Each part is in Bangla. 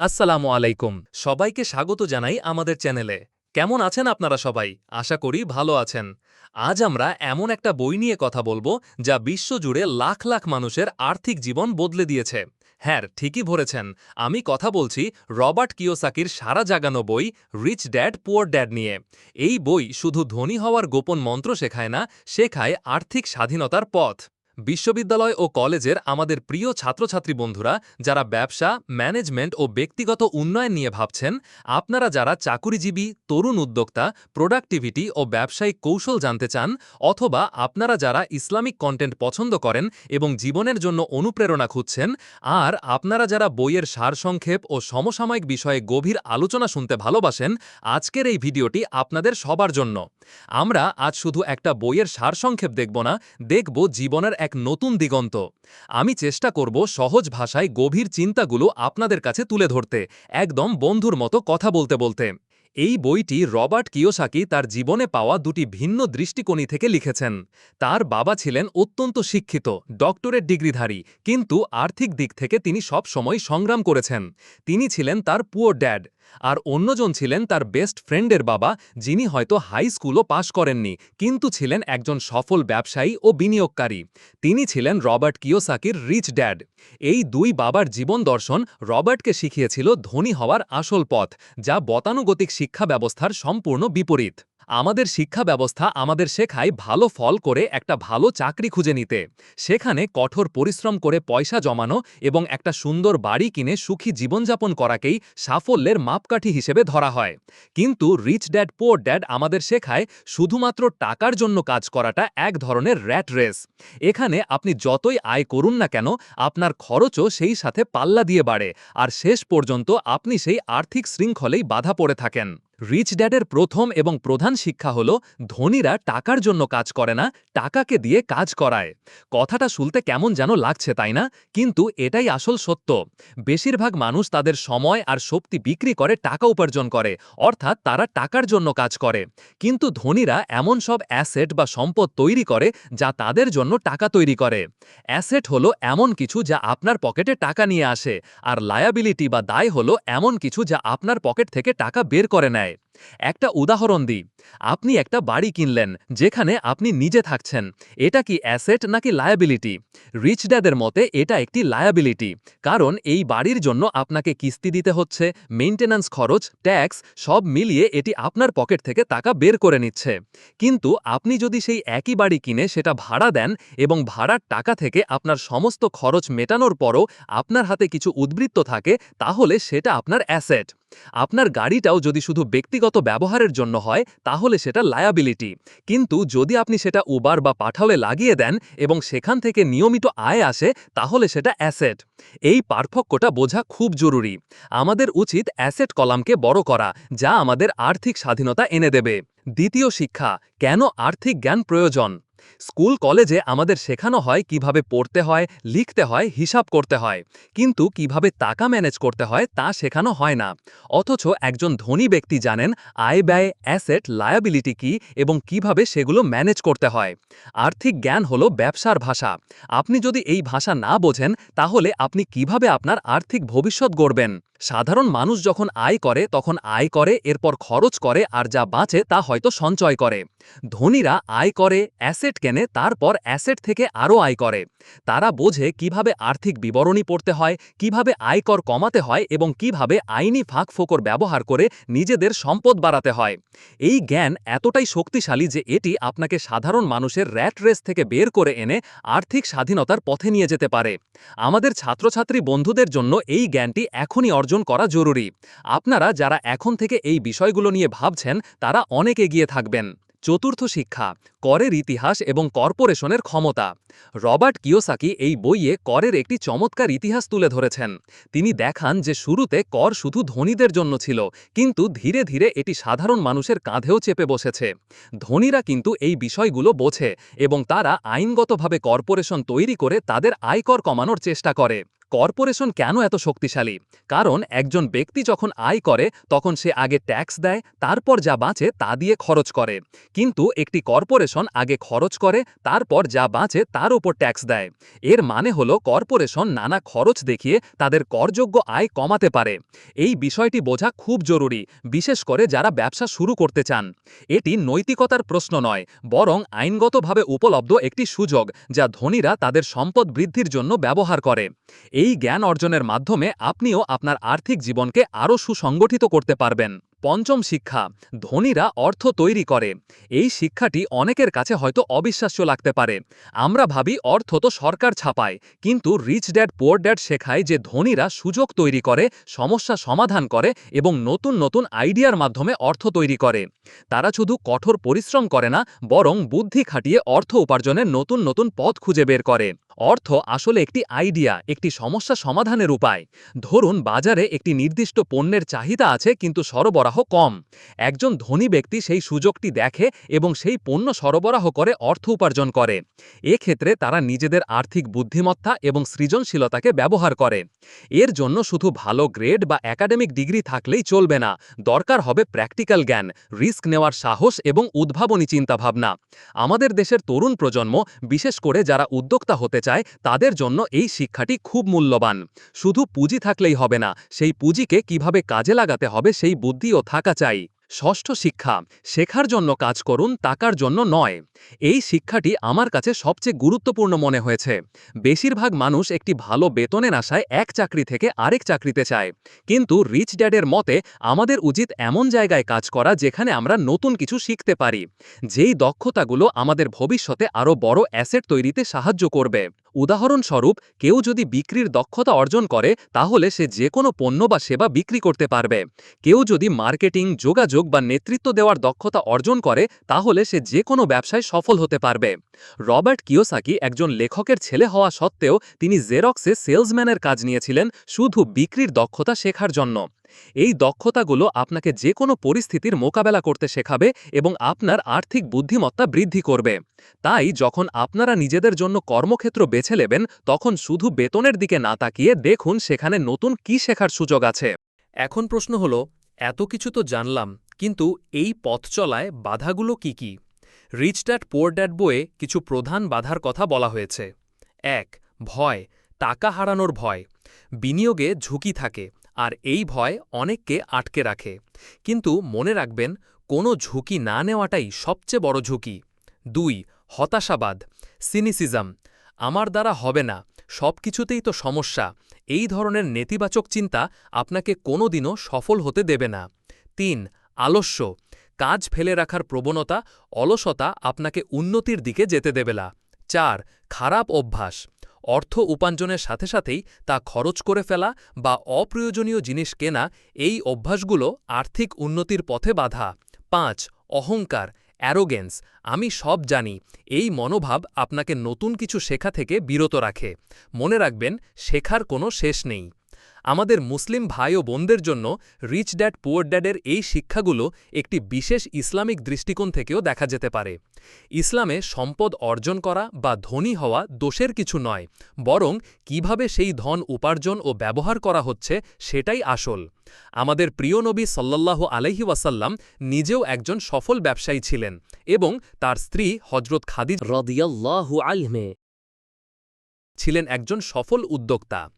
আসসালামু আলাইকুম। সবাইকে স্বাগত জানাই আমাদের চ্যানেলে। কেমন আছেন আপনারা সবাই? আশা করি ভালো আছেন। আজ আমরা এমন একটা বই নিয়ে কথা বলব যা বিশ্বজুড়ে লাখ লাখ মানুষের আর্থিক জীবন বদলে দিয়েছে। হ্যাঁ ঠিকই ভরেছেন আমি কথা বলছি রবার্ট কিওসাকির সারা জাগানো বই রিচ ড্যাড, পুয়ার ড্যাড নিয়ে। এই বই শুধু ধনী হওয়ার গোপন মন্ত্র শেখায় না, শেখায় আর্থিক স্বাধীনতার পথ। বিশ্ববিদ্যালয় ও কলেজের আমাদের প্রিয় ছাত্রছাত্রী বন্ধুরা, যারা ব্যবসা, ম্যানেজমেন্ট ও ব্যক্তিগত উন্নয়ন নিয়ে ভাবছেন, আপনারা যারা চাকুরিজীবী, তরুণ উদ্যোক্তা, প্রোডাক্টিভিটি ও ব্যবসায়িক কৌশল জানতে চান, অথবা আপনারা যারা ইসলামিক কন্টেন্ট পছন্দ করেন এবং জীবনের জন্য অনুপ্রেরণা খুঁজছেন, আর আপনারা যারা বইয়ের সারসংক্ষেপ ও সমসাময়িক বিষয়ে গভীর আলোচনা শুনতে ভালোবাসেন, আজকের এই ভিডিওটি আপনাদের সবার জন্য। আমরা আজ শুধু একটা বইয়ের সারসংক্ষেপ দেখব না, দেখব জীবনের এক নতুন দিগন্ত। আমি চেষ্টা করব সহজ ভাষায় গভীর চিন্তাগুলো আপনাদের কাছে তুলে ধরতে, একদম বন্ধুর মতো কথা বলতে বলতে। এই বইটি রবার্ট কিয়োসাকি তার জীবনে পাওয়া দুটি ভিন্ন দৃষ্টিকোণী থেকে লিখেছেন। তার বাবা ছিলেন অত্যন্ত শিক্ষিত, ডক্টরেট ডিগ্রিধারী, কিন্তু আর্থিক দিক থেকে তিনি সব সময় সংগ্রাম করেছেন। তিনি ছিলেন তার পুয়ার ড্যাড। আর অন্যজন ছিলেন তার বেস্ট ফ্রেন্ডের বাবা, যিনি হয়তো হাই স্কুলও পাশ করেননি, কিন্তু ছিলেন একজন সফল ব্যবসায়ী ও বিনিয়োগকারী। তিনি ছিলেন রবার্ট কিয়োসাকির রিচ ড্যাড এই দুই বাবার জীবন দর্শন রবার্টকে শিখিয়েছিল ধনী হওয়ার আসল পথ, যা বতানুগতিক শিক্ষা ব্যবস্থার সম্পূর্ণ বিপরীত। আমাদের শিক্ষা ব্যবস্থা আমাদের শেখায় ভালো ফল করে একটা ভালো চাকরি খুঁজে নিতে। সেখানে কঠোর পরিশ্রম করে পয়সা জমানো এবং একটা সুন্দর বাড়ি কিনে সুখী জীবনযাপন করাকেই সাফল্যের মাপকাঠি হিসেবে ধরা হয়। কিন্তু রিচ ড্যাড পোর ড্যাড আমাদের শেখায় শুধুমাত্র টাকার জন্য কাজ করাটা এক ধরনের র্যাট রেস এখানে আপনি যতই আয় করুন না কেন, আপনার খরচও সেই সাথে পাল্লা দিয়ে বাড়ে। আর শেষ পর্যন্ত আপনি সেই আর্থিক শৃঙ্খলেই বাধা পড়ে থাকেন। রিচ ড্যাডের প্রথম এবং প্রধান শিক্ষা হল, ধনীরা টাকার জন্য কাজ করে না, টাকাকে দিয়ে কাজ করায়। কথাটা শুনতে কেমন যেন লাগছে, তাই না? কিন্তু এটাই আসল সত্য। বেশিরভাগ মানুষ তাদের সময় আর শক্তি বিক্রি করে টাকা উপার্জন করে, অর্থাৎ তারা টাকার জন্য কাজ করে। কিন্তু ধনীরা এমন সব অ্যাসেট বা সম্পদ তৈরি করে, যা তাদের জন্য টাকা তৈরি করে। অ্যাসেট হলো এমন কিছু যা আপনার পকেটে টাকা নিয়ে আসে, আর লায়াবিলিটি বা দায় হলো এমন কিছু যা আপনার পকেট থেকে টাকা বের করে নেয়। Right. একটা উদাহরণ দিই। আপনি একটা বাড়ি কিনলেন, যেখানে আপনি নিজে থাকছেন। এটা কি অ্যাসেট নাকি লায়াবিলিটি? রিচ ড্যাডের মতে, এটা একটি লায়াবিলিটি। কারণ এই বাড়ির জন্য আপনাকে কিস্তি দিতে হচ্ছে, মেইনটেন্যান্স খরচ, ট্যাক্স, সব মিলিয়ে এটি আপনার পকেট থেকে টাকা বের করে নিচ্ছে। কিন্তু আপনি যদি সেই একই বাড়ি কিনে সেটা ভাড়া দেন এবং ভাড়ার টাকা থেকে আপনার সমস্ত খরচ মেটানোর পরও আপনার হাতে কিছু উদ্বৃত্ত থাকে, তাহলে সেটা আপনার অ্যাসেট। আপনার গাড়িটাও যদি শুধু ব্যক্তিগত ব্যবহারের জন্য হয়, তাহলে সেটা লায়াবিলিটি কিন্তু যদি আপনি সেটা উবার বা পাঠালে লাগিয়ে দেন এবং সেখান থেকে নিয়মিত আয় আসে, তাহলে সেটা অ্যাসেট এই পার্থক্যটা বোঝা খুব জরুরি। আমাদের উচিত অ্যাসেট কলামকে বড় করা, যা আমাদের আর্থিক স্বাধীনতা এনে দেবে। দ্বিতীয় শিক্ষা, কেন আর্থিক জ্ঞান প্রয়োজন? স্কুল কলেজে আমাদের শেখানো হয় কীভাবে পড়তে হয়, লিখতে হয়, হিসাব করতে হয়। কিন্তু কীভাবে টাকা ম্যানেজ করতে হয় তা শেখানো হয় না। অথচ একজন ধনী ব্যক্তি জানেন আয় ব্যয়, অ্যাসেট, লায়াবিলিটি কি এবং কীভাবে সেগুলো ম্যানেজ করতে হয়। আর্থিক জ্ঞান হলো ব্যবসার ভাষা। আপনি যদি এই ভাষা না বোঝেন, তাহলে আপনি কীভাবে আপনার আর্থিক ভবিষ্যৎ গড়বেন? সাধারণ মানুষ যখন আয় করে, তখন আয় করে, এরপর খরচ করে, আর যা বাঁচে তা হয়তো সঞ্চয় করে। ধনীরা আয় করে, অ্যাসেট কেনে তারপর অ্যাসেট থেকে আরও আয় করে। তারা বোঝে কীভাবে আর্থিক বিবরণী পড়তে হয়, কীভাবে আয়কর কমাতে হয় এবং কীভাবে আইনি ফাঁক ফোকর ব্যবহার করে নিজেদের সম্পদ বাড়াতে হয়। এই জ্ঞান এতটাই শক্তিশালী যে এটি আপনাকে সাধারণ মানুষের র্যাট রেস থেকে বের করে এনে আর্থিক স্বাধীনতার পথে নিয়ে যেতে পারে। আমাদের ছাত্রছাত্রী বন্ধুদের জন্য এই জ্ঞানটি এখনই অর্জন করা জরুরি। আপনারা যারা এখন থেকে এই বিষয়গুলো নিয়ে ভাবছেন, তারা অনেক এগিয়ে থাকবেন। চতুর্থ শিক্ষা, করের ইতিহাস এবং কর্পোরেশনের ক্ষমতা। রবার্ট কিওসাকি এই বইয়ে করের একটি চমৎকার ইতিহাস তুলে ধরেছেন। তিনি দেখান যে শুরুতে কর শুধু ধনীদের জন্য ছিল, কিন্তু ধীরে ধীরে এটি সাধারণ মানুষের কাঁধেও চেপে বসেছে। ধনীরা কিন্তু এই বিষয়গুলো বোঝে এবং তারা আইনগতভাবে কর্পোরেশন তৈরি করে তাদের আয়কর কমানোর চেষ্টা করে। কর্পোরেশন কেন এত শক্তিশালী? কারণ একজন ব্যক্তি যখন আয় করে, তখন সে আগে ট্যাক্স দেয়, তারপর যা বাঁচে তা দিয়ে খরচ করে। কিন্তু একটি কর্পোরেশন আগে খরচ করে, তারপর যা বাঁচে তার উপর ট্যাক্স দেয়। এর মানে হলো কর্পোরেশন নানা খরচ দেখিয়ে তাদের করযোগ্য আয় কমাতে পারে। এই বিষয়টি বোঝা খুব জরুরি, বিশেষ করে যারা ব্যবসা শুরু করতে চান। এটি নৈতিকতার প্রশ্ন নয়, বরং আইনগতভাবে উপলব্ধ একটি সুযোগ, যা ধনীরা তাদের সম্পদ বৃদ্ধির জন্য ব্যবহার করে। এই জ্ঞান অর্জনের মাধ্যমে আপনিও আপনার আর্থিক জীবনকে আরও সুসংগঠিত করতে পারবেন। পঞ্চম শিক্ষা, ধনীরা অর্থ তৈরি করে। এই শিক্ষাটি অনেকের কাছে হয়তো অবিশ্বাস্য লাগতে পারে। আমরা ভাবি অর্থ তো সরকার ছাপায়, কিন্তু রিচ ড্যাড পোর ড্যাড শেখায় যে ধনীরা সুযোগ তৈরি করে, সমস্যা সমাধান করে এবং নতুন নতুন আইডিয়ার মাধ্যমে অর্থ তৈরি করে। তারা শুধু কঠোর পরিশ্রম করে না, বরং বুদ্ধি খাটিয়ে অর্থ উপার্জনের নতুন নতুন পথ খুঁজে বের করে। অর্থ আসলে একটি আইডিয়া, একটি সমস্যা সমাধানের উপায়। ধরুন, বাজারে একটি নির্দিষ্ট পণ্যের চাহিদা আছে, কিন্তু সরবরাহ কম। একজন ধনী ব্যক্তি সেই সুযোগটি দেখে এবং সেই পণ্য সরবরাহ করে অর্থ উপার্জন করে। এক্ষেত্রে তারা নিজেদের আর্থিক বুদ্ধিমত্তা এবং সৃজনশীলতাকে ব্যবহার করে। এর জন্য শুধু ভালো গ্রেড বা একাডেমিক ডিগ্রি থাকলেই চলবে না। দরকার হবে প্র্যাকটিক্যাল জ্ঞান, রিস্ক নেওয়ার সাহস এবং উদ্ভাবনী চিন্তাভাবনা। আমাদের দেশের তরুণ প্রজন্ম, বিশেষ করে যারা উদ্যোক্তা হতে চায়, তাদের জন্য এই শিক্ষাটি খুব মূল্যবান। শুধু পুঁজি থাকলেই হবে না, সেই পুঁজিকে কীভাবে কাজে লাগাতে হবে সেই বুদ্ধিও থাকা চাই। ষষ্ঠ শিক্ষা, শেখার জন্য কাজ করুন টাকার জন্য নয়। এই শিক্ষাটি আমার কাছে সবচেয়ে গুরুত্বপূর্ণ মনে হয়েছে। বেশিরভাগ মানুষ একটি ভালো বেতনের আশায় এক চাকরি থেকে আরেক চাকরিতে চায়। কিন্তু রিচ ড্যাডের মতে, আমাদের উচিত এমন জায়গায় কাজ করা যেখানে আমরা নতুন কিছু শিখতে পারি। যেই দক্ষতাগুলো আমাদের ভবিষ্যতে আরও বড় অ্যাসেট তৈরিতে সাহায্য করবে। উদাহরণস্বরূপ, কেউ যদি বিক্রির দক্ষতা অর্জন করে, তাহলে সে যে কোনো পণ্য বা সেবা বিক্রি করতে পারবে। কেউ যদি মার্কেটিং, যোগাযোগ বা নেতৃত্ব দেওয়ার দক্ষতা অর্জন করে, তাহলে সে যে কোনো ব্যবসায় সফল হতে পারবে। রবার্ট কিওসাকি একজন লেখকের ছেলে হওয়া সত্ত্বেও, তিনি জেরক্সে সেলসম্যানের কাজ নিয়েছিলেন, শুধু বিক্রির দক্ষতা শেখার জন্য। এই দক্ষতাগুলো আপনাকে যে কোনো পরিস্থিতির মোকাবেলা করতে শেখাবে এবং আপনার আর্থিক বুদ্ধিমত্তা বৃদ্ধি করবে। তাই যখন আপনারা নিজেদের জন্য কর্মক্ষেত্র বেছে নেবেন, তখন শুধু বেতনের দিকে না তাকিয়ে দেখুন সেখানে নতুন কি শেখার সুযোগ আছে। এখন প্রশ্ন হল, এত কিছু তো জানলাম, কিন্তু এই পথ চলায় বাধাগুলো কি কি? রিচ ড্যাড পোর ড্যাড বইয়ে কিছু প্রধান বাধার কথা বলা হয়েছে। এক, ভয়, টাকা হারানোর ভয়। বিনিয়োগে ঝুঁকি থাকে। আর এই ভয় অনেককে আটকে রাখে। কিন্তু মনে রাখবেন, কোনো ঝুঁকি না নেওয়াটাই সবচেয়ে বড় ঝুঁকি। দুই, হতাশাবাদ, সিনিসিজম, আমার দ্বারা হবে না সব কিছুতেই তো সমস্যা, এই ধরনের নেতিবাচক চিন্তা আপনাকে কোনোদিনও সফল হতে দেবে না। তিন, আলস্য, কাজ ফেলে রাখার প্রবণতা, অলসতা আপনাকে উন্নতির দিকে যেতে দেবে না। চার, খারাপ অভ্যাস অর্থ উপার্জনের সাথে সাথেই তা খরচ করে ফেলা বা অপ্রয়োজনীয় জিনিস কেনা এই অভ্যাসগুলো আর্থিক উন্নতির পথে বাধা। পাঁচ, অহংকার অ্যারোগেন্স আমি সব জানি। এই মনোভাব আপনাকে নতুন কিছু শেখা থেকে বিরত রাখে। মনে রাখবেন, শেখার কোনো শেষ নেই। আমাদের মুসলিম ভাই ও বোনদের জন্য রিচ ড্যাড পুয়ার ড্যাডের এই শিক্ষাগুলো একটি বিশেষ ইসলামিক দৃষ্টিকোণ থেকেও দেখা যেতে পারে। ইসলামে সম্পদ অর্জন করা বা ধনী হওয়া দোষের কিছু নয় বরং কীভাবে সেই ধন উপার্জন ও ব্যবহার করা হচ্ছে সেটাই আসল। আমাদের প্রিয় নবী সাল্লাল্লাহু আলহি ওয়াসাল্লাম নিজেও একজন সফল ব্যবসায়ী ছিলেন এবং তার স্ত্রী হজরত খাদিজ রদিয়াল্লাহু আলমে ছিলেন একজন সফল উদ্যোক্তা।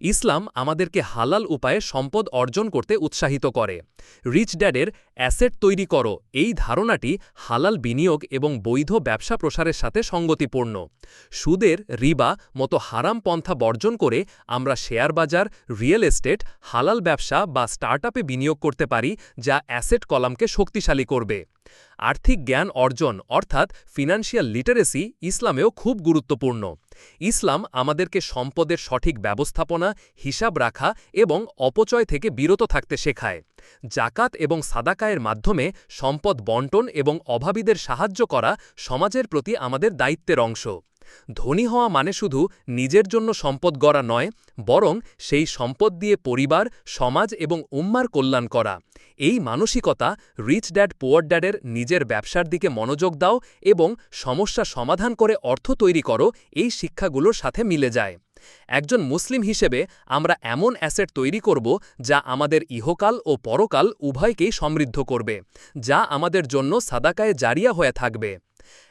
ইসলাম আমাদেরকে হালাল উপায়ে সম্পদ অর্জন করতে উৎসাহিত করে। রিচ ড্যাডের অ্যাসেট তৈরি করো, এই ধারণাটি হালাল বিনিয়োগ এবং বৈধ ব্যবসা প্রসারের সাথে সঙ্গতিপূর্ণ। সুদের রিবা মতো হারাম পন্থা বর্জন করে আমরা শেয়ার বাজার, রিয়েল এস্টেট, হালাল ব্যবসা বা স্টার্টআপে বিনিয়োগ করতে পারি, যা অ্যাসেট কলামকে শক্তিশালী করবে। আর্থিক জ্ঞান অর্জন অর্থাৎ ফিনান্সিয়াল লিটারেসি ইসলামেও খুব গুরুত্বপূর্ণ। ইসলাম আমাদেরকে সম্পদের সঠিক ব্যবস্থাপনা, হিসাব রাখা এবং অপচয় থেকে বিরত থাকতে শেখায়। জাকাত এবং সাদাকায়ের মাধ্যমে সম্পদ বন্টন এবং অভাবীদের সাহায্য করা সমাজের প্রতি আমাদের দায়িত্বের অংশ। ধনী হওয়া মানে শুধু নিজের জন্য সম্পদ গড়া নয়, বরং সেই সম্পদ দিয়ে পরিবার, সমাজ এবং উম্মার কল্যাণ করা। এই মানসিকতা রিচ ড্যাড পুয়ার ড্যাডের নিজের ব্যবসার দিকে মনোযোগ দাও এবং সমস্যা সমাধান করে অর্থ তৈরি করো, এই শিক্ষাগুলোর সাথে মিলে যায়। একজন মুসলিম হিসেবে আমরা এমন অ্যাসেট তৈরি করব যা আমাদের ইহকাল ও পরকাল উভয়কেই সমৃদ্ধ করবে, যা আমাদের জন্য সাদাকায় জারিয়া হয়ে থাকবে।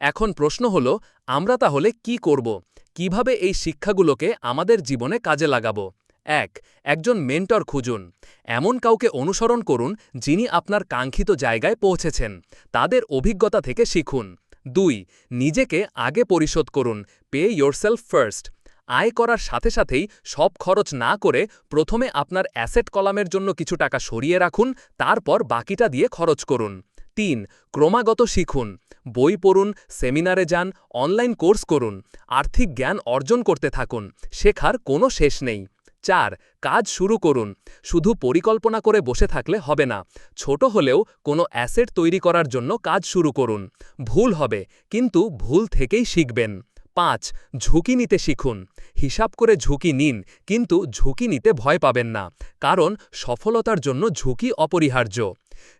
এখন প্রশ্ন হল, আমরা তাহলে কি করব? কীভাবে এই শিক্ষাগুলোকে আমাদের জীবনে কাজে লাগাবো? এক, একজন মেন্টর খুঁজুন। এমন কাউকে অনুসরণ করুন যিনি আপনার কাঙ্ক্ষিত জায়গায় পৌঁছেছেন। তাদের অভিজ্ঞতা থেকে শিখুন। দুই, নিজেকে আগে পরিশোধ করুন। পে ইয়োরসেলফ ফার্স্ট আয় করার সাথে সাথেই সব খরচ না করে প্রথমে আপনার অ্যাসেট কলামের জন্য কিছু টাকা সরিয়ে রাখুন, তারপর বাকিটা দিয়ে খরচ করুন। তিন, ক্রমাগত শিখুন। বই পড়ুন, সেমিনারে যান, অনলাইন কোর্স করুন, আর্থিক জ্ঞান অর্জন করতে থাকুন, শেখার কোনো শেষ নেই। চার, কাজ শুরু করুন, শুধু পরিকল্পনা করে বসে থাকলে হবে না, ছোট হলেও কোনো অ্যাসেট তৈরি করার জন্য কাজ শুরু করুন, ভুল হবে, কিন্তু ভুল থেকেই শিখবেন। পাঁচ, ঝুঁকি নিতে শিখুন, হিসাব করে ঝুঁকি নিন, কিন্তু ঝুঁকি নিতে ভয় পাবেন না, কারণ সফলতার জন্য ঝুঁকি অপরিহার্য।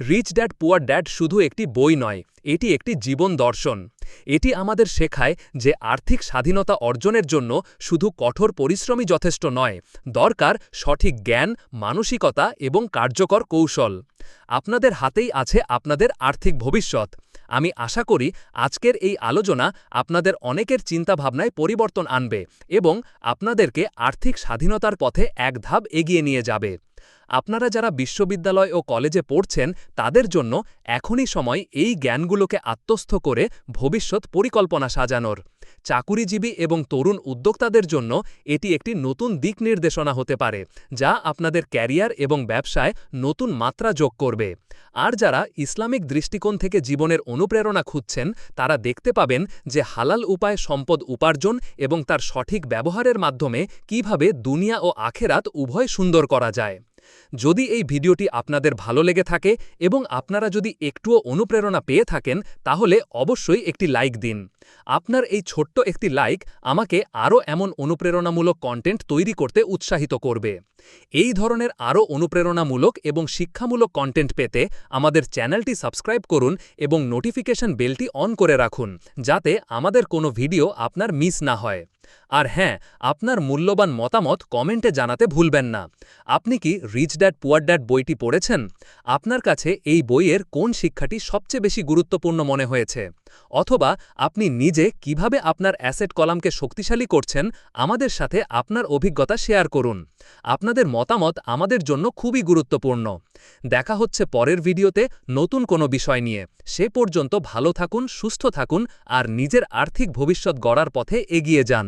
রিচ ড্যাড পুয়ার ড্যাড শুধু একটি বই নয়, এটি একটি জীবন দর্শন। এটি আমাদের শেখায় যে আর্থিক স্বাধীনতা অর্জনের জন্য শুধু কঠোর পরিশ্রমই যথেষ্ট নয়, দরকার সঠিক জ্ঞান, মানসিকতা এবং কার্যকর কৌশল। আপনাদের হাতেই আছে আপনাদের আর্থিক ভবিষ্যৎ। আমি আশা করি আজকের এই আলোচনা আপনাদের অনেকের চিন্তাভাবনায় পরিবর্তন আনবে এবং আপনাদেরকে আর্থিক স্বাধীনতার পথে এক ধাপ এগিয়ে নিয়ে যাবে। আপনারা যারা বিশ্ববিদ্যালয় ও কলেজে পড়ছেন, তাদের জন্য এখনই সময় এই জ্ঞানগুলোকে আত্মস্থ করে ভবিষ্যৎ পরিকল্পনা সাজানোর। চাকুরিজীবী এবং তরুণ উদ্যোক্তাদের জন্য এটি একটি নতুন দিক নির্দেশনা হতে পারে, যা আপনাদের ক্যারিয়ার এবং ব্যবসায় নতুন মাত্রা যোগ করবে। আর যারা ইসলামিক দৃষ্টিকোণ থেকে জীবনের অনুপ্রেরণা খুঁজছেন, তারা দেখতে পাবেন যে হালাল উপায় সম্পদ উপার্জন এবং তার সঠিক ব্যবহারের মাধ্যমে কীভাবে দুনিয়া ও আখেরাত উভয় সুন্দর করা যায়। যদি এই ভিডিওটি আপনাদের ভালো লেগে থাকে এবং আপনারা যদি একটুও অনুপ্রেরণা পেয়ে থাকেন, তাহলে অবশ্যই একটি লাইক দিন। আপনার এই ছোট্ট একটি লাইক আমাকে আরও এমন অনুপ্রেরণামূলক কন্টেন্ট তৈরি করতে উৎসাহিত করবে। এই ধরনের আরও অনুপ্রেরণামূলক এবং শিক্ষামূলক কন্টেন্ট পেতে আমাদের চ্যানেলটি সাবস্ক্রাইব করুন এবং নোটিফিকেশন বেলটি অন করে রাখুন, যাতে আমাদের কোনো ভিডিও আপনার মিস না হয়। আর হ্যাঁ আপনার মূল্যবান মতামত কমেন্টে জানাতে ভুলবেন না। আপনি কি রিচ ড্যাড পুয়ার ড্যাড বইটি পড়েছেন? আপনার কাছে এই বইয়ের কোন শিক্ষাটি সবচেয়ে বেশি গুরুত্বপূর্ণ মনে হয়েছে? অথবা আপনি নিজে কীভাবে আপনার অ্যাসেট কলামকে শক্তিশালী করছেন আমাদের সাথে আপনার অভিজ্ঞতা শেয়ার করুন। আপনাদের মতামত আমাদের জন্য খুবই গুরুত্বপূর্ণ। দেখা হচ্ছে পরের ভিডিওতে নতুন কোনো বিষয় নিয়ে। সে পর্যন্ত ভালো থাকুন, সুস্থ থাকুন আর নিজের আর্থিক ভবিষ্যৎ গড়ার পথে এগিয়ে যান।